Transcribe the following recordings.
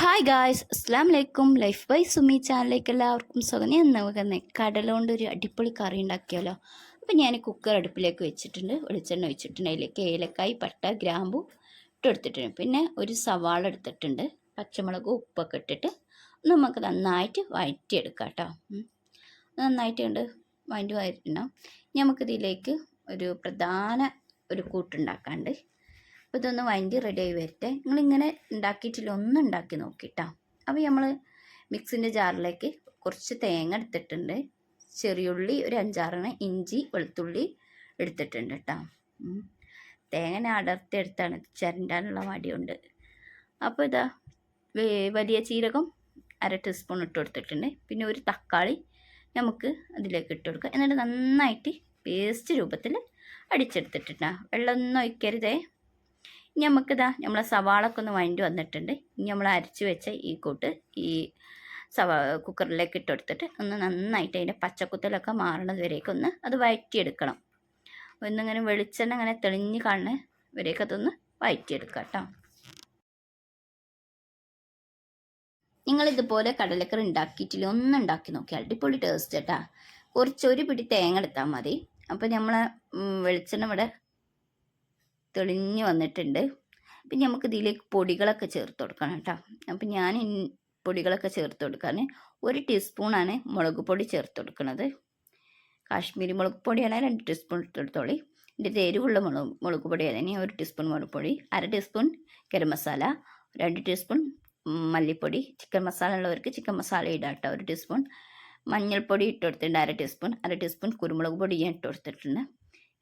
Hi guys അസ്സാം വലൈക്കും life by Sumi ചാനലിലേക്ക് എല്ലാവർക്കും സ്വാഗതം. ഞാൻ നമുക്ക് കടല കൊണ്ട് ഒരു അടിപൊളി കറി ഉണ്ടാക്കിയാലോ? അപ്പോൾ ഞാൻ കുക്കർ അടുപ്പിലേക്ക് വെച്ചിട്ടുണ്ട്. വെളിച്ചെണ്ണ വെച്ചിട്ടുണ്ട് അതിലേക്ക് ഏലക്കായ് പട്ട ഗ്രാമ്പു ഇട്ടെടുത്തിട്ടുണ്ട് പിന്നെ ഒരു സവാള എടുത്തിട്ടുണ്ട്. പച്ചമുളക് ഉപ്പൊക്കെ ഇട്ടിട്ട് നമുക്ക് നന്നായിട്ട് വഴറ്റിയെടുക്കാം കേട്ടോ. നന്നായിട്ട് കണ്ട് വഴറ്റി വഴറ്റിണ്ടാവും നമുക്കിതിലേക്ക് ഒരു പ്രധാന ഒരു കൂട്ടുണ്ടാക്കാണ്ട് അപ്പോൾ ഇതൊന്ന് റെഡി ആയി വരട്ടെ. നിങ്ങളിങ്ങനെ ഉണ്ടാക്കിയിട്ടില്ല ഒന്ന് ഉണ്ടാക്കി നോക്കിട്ടോ. അപ്പോൾ നമ്മൾ മിക്സിന്റെ ജാറിലേക്ക് കുറച്ച് തേങ്ങ എടുത്തിട്ടുണ്ട്. ചെറിയുള്ളി ഒരു അഞ്ചാറെണ്ണം ഇഞ്ചി വെളുത്തുള്ളി എടുത്തിട്ടുണ്ട് കേട്ടോ ഉം. തേങ്ങ ഞാൻ അടർത്തെടുത്താണ് ചിരണ്ടാനുള്ള മടിയുണ്ട്. അപ്പോൾ ഇതാ വലിയ ചീരകം അര ടീസ്പൂൺ ഇട്ട് കൊടുത്തിട്ടുണ്ട്. പിന്നെ ഒരു തക്കാളി നമുക്ക് അതിലേക്ക് ഇട്ട് കൊടുക്കുക. എന്നിട്ട് നന്നായിട്ട് പേസ്റ്റ് രൂപത്തിൽ അടിച്ചെടുത്തിട്ടുണ്ടാ വെള്ളമൊന്നും ഒഴിക്കരുതേ. നമുക്കിതാ നമ്മളെ സവാളൊക്കെ ഒന്ന് വഴണ്ടി വന്നിട്ടുണ്ട്. ഇനി നമ്മൾ അരച്ച് വെച്ച ഈ കൂട്ട് ഈ സവാ കുക്കറിലേക്ക് ഇട്ട് കൊടുത്തിട്ട് ഒന്ന് നന്നായിട്ട് അതിന്റെ പച്ചക്കുത്തലൊക്കെ മാറണത് വരേക്കും ഒന്ന് അത് വഴറ്റിയെടുക്കണം ഒന്നിങ്ങനെ വെളിച്ചെണ്ണ അങ്ങനെ തെളിഞ്ഞ് കാണുന്ന വരേക്ക് അതൊന്ന് വഴറ്റിയെടുക്കുക കേട്ടോ. നിങ്ങളിതുപോലെ കടലക്കറി ഉണ്ടാക്കിയിട്ടില്ല? ഒന്ന് ഉണ്ടാക്കി നോക്കിയാൽ അടിപൊളി ടേസ്റ്റ് കേട്ടാ കുറച്ച് ഒരു പിടി തേങ്ങ എടുത്താൽ മതി. അപ്പോൾ നമ്മൾ വെളിച്ചെണ്ണ ഇവിടെ തെളിഞ്ഞ് വന്നിട്ടുണ്ട്. അപ്പം നമുക്ക് ഇതിലേക്ക് പൊടികളൊക്കെ ചേർത്ത് കൊടുക്കണം കേട്ടോ. അപ്പം ഞാൻ പൊടികളൊക്കെ ചേർത്ത് കൊടുക്കാൻ ഒരു ടീസ്പൂണാണ് മുളക് പൊടി ചേർത്ത് കൊടുക്കുന്നത് കാശ്മീരി മുളക് പൊടിയാണെങ്കിൽ രണ്ട് ടീസ്പൂൺ ഇട്ടെടുത്തോളി ഇതിന്റെ എരിവുള്ള മുളക് മുളക് പൊടി അതിന് ഒരു ടീസ്പൂൺ മുളക് പൊടി അര ടീസ്പൂൺ ഗരം മസാല രണ്ട് ടീസ്പൂൺ മല്ലിപ്പൊടി. ചിക്കൻ മസാല ഉള്ളവർക്ക് ചിക്കൻ മസാല ഇടാം കേട്ടോ. ഒരു ടീസ്പൂൺ മഞ്ഞൾപ്പൊടി ഇട്ട് കൊടുത്തിട്ടുണ്ട് അര ടീസ്പൂൺ. അര ടീസ്പൂൺ കുരുമുളക് പൊടി ഞാൻ ഇട്ട് കൊടുത്തിട്ടുണ്ട്.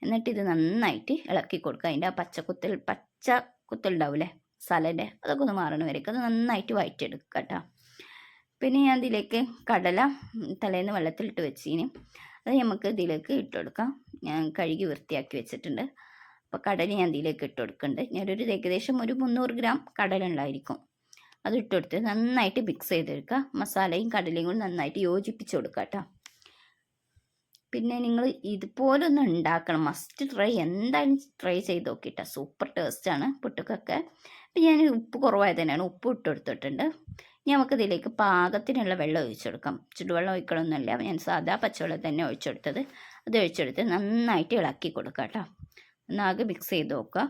എന്നിട്ട് ഇത് നന്നായിട്ട് ഇളക്കി കൊടുക്കുക. അതിന്റെ ആ പച്ചക്കുത്തൽ പച്ച കുത്തലുണ്ടാവില്ലേ മസാലേന്റെ അതൊക്കെ ഒന്ന് മാറണ വരേക്കും. അത് നന്നായിട്ട് വയറ്റെടുക്കുക കേട്ടോ. പിന്നെ ഞാൻ ഇതിലേക്ക് കടല തലേന്ന് വെള്ളത്തിലിട്ട് വെച്ചിന്. അത് നമുക്ക് ഇതിലേക്ക് ഇട്ട് കൊടുക്കാം. ഞാൻ കഴുകി വൃത്തിയാക്കി വെച്ചിട്ടുണ്ട്. അപ്പോൾ കടല ഞാൻ ഇതിലേക്ക് ഇട്ട് കൊടുക്കുന്നുണ്ട്. ഞാനൊരു ഏകദേശം ഒരു മുന്നൂറ് ഗ്രാം കടല ഉണ്ടായിരിക്കും. അത് ഇട്ട് കൊടുത്ത് നന്നായിട്ട് മിക്സ് ചെയ്തെടുക്കുക. മസാലയും കടലയും കൂടി നന്നായിട്ട് യോജിപ്പിച്ച് കൊടുക്കുക കേട്ടോ. പിന്നെ നിങ്ങൾ ഇതുപോലെ ഒന്ന് ഉണ്ടാക്കണം. മസ്റ്റ് ട്രൈ എന്തായാലും ട്രൈ ചെയ്ത് നോക്കിയിട്ടാ സൂപ്പർ ടേസ്റ്റാണ് പുട്ടുക്കൊക്കെ. അപ്പം ഞാൻ ഉപ്പ് കുറവായത് തന്നെയാണ്. ഉപ്പ് ഇട്ട് കൊടുത്തിട്ടുണ്ട്. ഇനി നമുക്ക് ഇതിലേക്ക് പാകത്തിനുള്ള വെള്ളം ഒഴിച്ചെടുക്കാം ചുടുവെള്ളം ഒഴിക്കണമെന്നില്ല ഞാൻ സാധാ പച്ചവെള്ളം തന്നെ ഒഴിച്ചെടുത്തത് അത് ഒഴിച്ചെടുത്ത് നന്നായിട്ട് ഇളക്കി കൊടുക്കുക കേട്ടോ. ഒന്നാകെ മിക്സ് ചെയ്ത് നോക്കുക.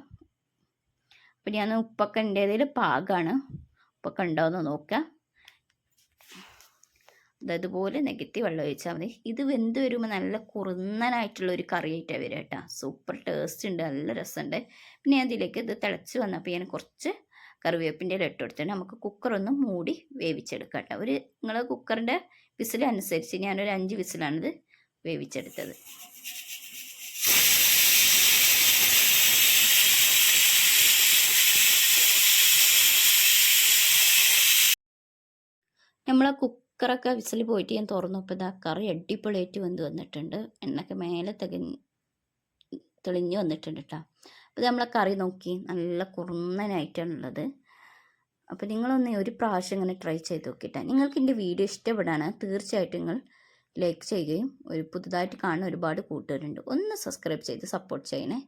അപ്പം ഞാൻ ഉപ്പൊക്കെ ഉണ്ടതിൽ പാകമാണ് ഉപ്പൊക്കെ ഉണ്ടോയെന്ന് നോക്കുക. ഇതുപോലെ നെഗറ്റീവ് വെള്ളം ഒഴിച്ചാൽ മതി. ഇത് വെന്ത് വരുമ്പോൾ നല്ല കുറുന്നനായിട്ടുള്ള ഒരു കറി വരിക കേട്ടോ. സൂപ്പർ ടേസ്റ്റ് ഉണ്ട് നല്ല രസമുണ്ട്. പിന്നെ ഞാൻ ഇതിലേക്ക് ഇത് തിളച്ച് വന്നപ്പോൾ ഞാൻ കുറച്ച് കറിവേപ്പിന്റെ ഇട്ട് കൊടുത്തിട്ട് നമുക്ക് കുക്കറൊന്ന് മൂടി വേവിച്ചെടുക്കാം കേട്ടോ. ഒരു നിങ്ങൾ കുക്കറിന്റെ വിസിലനുസരിച്ച് ഞാനൊരു അഞ്ച് വിസിലാണിത് വേവിച്ചെടുത്തത്. നമ്മളെ കുക്കറൊക്കെ വിസിൽ പോയിട്ട് ഞാൻ തുറന്നപ്പോൾ ഇതാ കറി അടിപൊളിയായിട്ട് വെന്ത് വന്നിട്ടുണ്ട്. എണ്ണയൊക്കെ മേലെ തികഞ്ഞ് തെളിഞ്ഞ് വന്നിട്ടുണ്ട് കേട്ടോ അപ്പോൾ നമ്മളെ കറി നോക്കി. നല്ല കുറുന്നനായിട്ടാണുള്ളത്. അപ്പോൾ നിങ്ങളൊന്ന് ഒരു പ്രാവശ്യം ഇങ്ങനെ ട്രൈ ചെയ്ത് നോക്കിയിട്ട്. നിങ്ങൾക്ക് എന്റെ വീഡിയോ ഇഷ്ടപ്പെടാണ് തീർച്ചയായിട്ടും നിങ്ങൾ ലൈക്ക് ചെയ്യുകയും ഒരു പുതുതായിട്ട് കാണുന്ന ഒരുപാട് കൂട്ടുകാരുണ്ട്. ഒന്ന് സബ്സ്ക്രൈബ് ചെയ്ത് സപ്പോർട്ട് ചെയ്യണേ.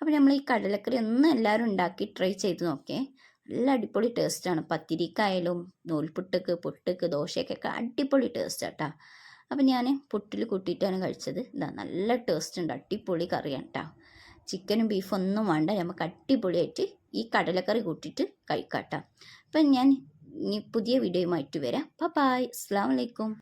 അപ്പോൾ നമ്മൾ ഈ കടലക്കറി ഒന്ന് എല്ലാവരും ഉണ്ടാക്കി ട്രൈ ചെയ്ത് നോക്കിയേ. നല്ല അടിപൊളി ടേസ്റ്റാണ് പത്തിരിക്കായാലും നൂൽപുട്ടക്ക് പുട്ടക്ക് ദോശയ്ക്കൊക്കെ അടിപൊളി ടേസ്റ്റ് കേട്ടോ അപ്പം ഞാൻ പുട്ടിൽ കൂട്ടിയിട്ടാണ് കഴിച്ചത്. ഇതാ നല്ല ടേസ്റ്റ് ഉണ്ട്. അടിപൊളി കറിയാണ് കേട്ടോ ചിക്കനും ബീഫും ഒന്നും വേണ്ട. നമുക്ക് അടിപൊളിയായിട്ട് ഈ കടലക്കറി കൂട്ടിയിട്ട് കഴിക്കാം കേട്ടോ അപ്പം ഞാൻ ഇനി പുതിയ വീഡിയോയുമായിട്ട് വരാം. ബൈ അസ്സാം വലൈക്കും